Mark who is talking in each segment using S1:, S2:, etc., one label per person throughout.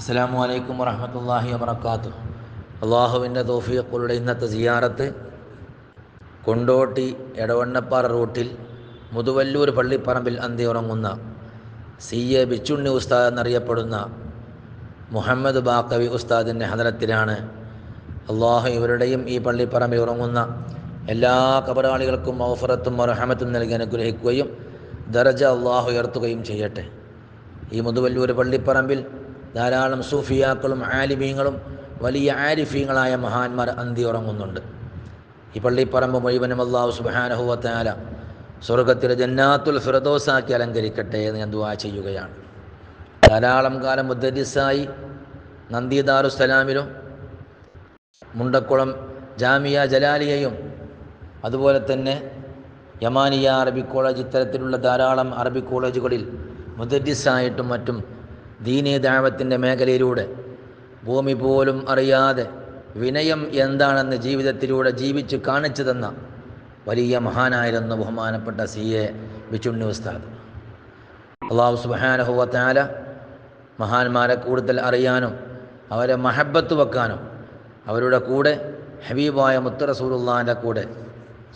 S1: അസ്സാം വലൈക്കും വറഹമത്തല്ലാഹി വബർക്കാത്തു അള്ളാഹുവിന്റെ തോഫിയക്കുളുടെ ഇന്നത്തെ സിയാറത്ത് കൊണ്ടോട്ടി എടവണ്ണപ്പാറ റൂട്ടിൽ മുതുവല്ലൂർ പള്ളിപ്പറമ്പിൽ അന്തി ഉറങ്ങുന്ന സി എ ബിച്ചുണ്ണി ഉസ്താദ് എന്നറിയപ്പെടുന്ന മുഹമ്മദ് ബാക്കവി ഉസ്താദിന്റെ ഹദരത്തിലാണ് അള്ളാഹു ഇവരുടെയും ഈ പള്ളിപ്പറമ്പിൽ ഉറങ്ങുന്ന എല്ലാ കബറാളികൾക്കും മൗഫറത്തും മറഹമത്തും നൽകി അനുഗ്രഹിക്കുകയും ദർജ അള്ളാഹു ഉയർത്തുകയും ചെയ്യട്ടെ. ഈ മുതുവല്ലൂർ പള്ളിപ്പറമ്പിൽ ധാരാളം സൂഫിയാക്കളും ആലിമീങ്ങളും വലിയ ആരിഫീങ്ങളായ മഹാന്മാർ അന്തി ഉറങ്ങുന്നുണ്ട് ഈ പള്ളിപ്പറമ്പ് മുഴുവനും അള്ളാഹു സുബാനഹുവത്താല സ്വർഗത്തിലെ ജന്നാത്തുൽ ഫിറദോസാക്കി അലങ്കരിക്കട്ടെ എന്ന് ഞാൻ ദുവാ ചെയ്യുകയാണ്. ധാരാളം കാലം മുദ്ദരിസായി നന്ദിദാറുസലാമിലും മുണ്ടക്കുളം ജാമിയ ജലാലിയയും അതുപോലെ തന്നെ യമാനിയ അറബി കോളേജ് ഇത്തരത്തിലുള്ള ധാരാളം അറബി കോളേജുകളിൽ മുദരിസായിട്ടും മറ്റും ദീനീ ദാവത്തിന്റെ മേഖലയിലൂടെ. ഭൂമി പോലും അറിയാതെ വിനയം എന്താണെന്ന് ജീവിതത്തിലൂടെ ജീവിച്ച് കാണിച്ചു തന്ന വലിയ മഹാനായിരുന്നു ബഹുമാനപ്പെട്ട സി. എ. ബിച്ചുണ്ണി ഉസ്താദ്. അള്ളാഹു സുബാനഹുവത്താല മഹാന്മാരെ കൂടുതൽ അറിയാനും അവരെ മഹബത്ത് വെക്കാനും അവരുടെ കൂടെ ഹബീബായ മുത്തറസൂലുള്ളാന്റെ കൂടെ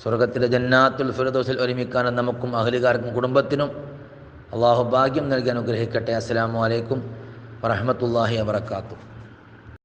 S1: സ്വർഗത്തിലെ ജന്നാത്തുൽ ഫിറദോസിൽ ഒരുമിക്കാനും നമുക്കും അഹലികാർക്കും കുടുംബത്തിനും അള്ളാഹു ഭാഗ്യം നൽകി അനുഗ്രഹിക്കട്ടെ അസ്സാം വലൈക്കും വറഹമത്തല്ലാഹി വാത്തു